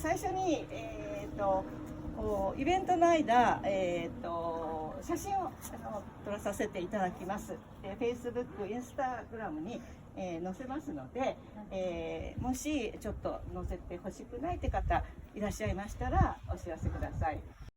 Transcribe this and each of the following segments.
最初に、えー、とイベントの間、えー、と写真をあの撮らさせていただきます。で Facebook、Instagram に、えー載せますので、えーもしちょっと載せてほしくないって方いらっしゃいましたらお知らせください。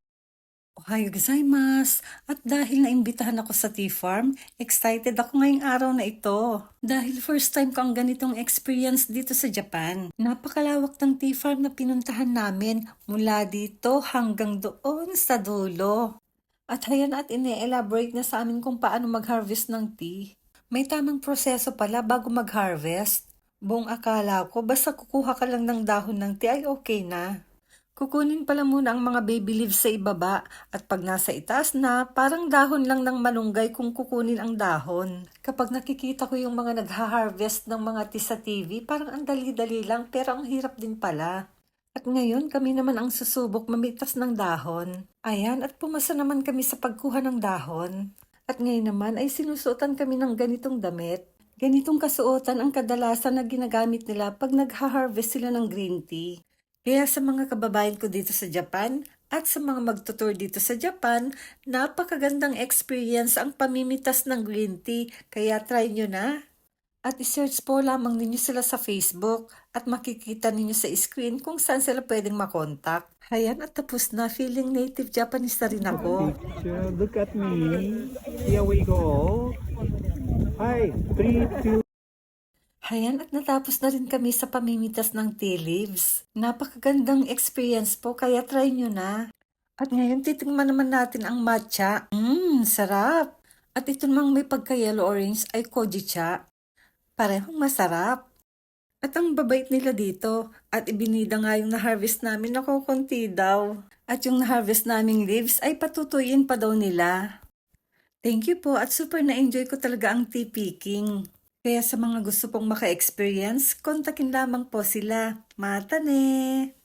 Ohayo gozaimasu! At dahil naimbitahan ako sa Tea Farm, excited ako ngayong araw na ito. Dahil first time ko ang ganitong experience dito sa Japan. Napakalawak ng Tea Farm na pinuntahan namin mula dito hanggang doon sa dulo. At hayan at ine-elaborate na sa amin kung paano mag-harvest ng tea. May tamang proseso pala bago mag-harvest. Buong akala ko basta kukuha ka lang ng dahon ng tea ay okay na. Kukunin pala muna ang mga baby leaves sa ibaba at pag nasa itaas na, parang dahon lang ng malunggay kung kukunin ang dahon. Kapag nakikita ko yung mga nagha-harvest ng mga tea sa TV, parang ang dali-dali lang pero ang hirap din pala. At ngayon kami naman ang susubok mamitas ng dahon. Ayan at pumasa naman kami sa pagkuha ng dahon. At ngayon naman ay sinusuotan kami ng ganitong damit. Ganitong kasuotan ang kadalasan na ginagamit nila pag nagha-harvest sila ng green tea. Kaya sa mga kababayan ko dito sa Japan at sa mga magtutur dito sa Japan, napakagandang experience ang pamimitas ng green tea, kaya try nyo na. At isearch po lamang ninyo sila sa Facebook at makikita ninyo sa screen kung saan sila pwedeng makontak. Hayan at tapos na, feeling native Japanese na rin ako. Look at me. Here we go. Hi, 3, 2, Ayan, at natapos na rin kami sa pamimitas ng tea leaves. Napakagandang experience po, kaya try nyo na. At ngayon, titingnan naman natin ang matcha. Mmm, sarap! At ito namang may pagka-yellow orange ay kojicha. Parehong masarap. At ang babait nila dito, at ibinida nga yung na-harvest namin na kukunti daw. At yung na-harvest naming leaves ay patutuyin pa daw nila. Thank you po at super na-enjoy ko talaga ang tea picking. Kaya sa mga gusto pong maka-experience, kontakin lamang po sila. Mata ne!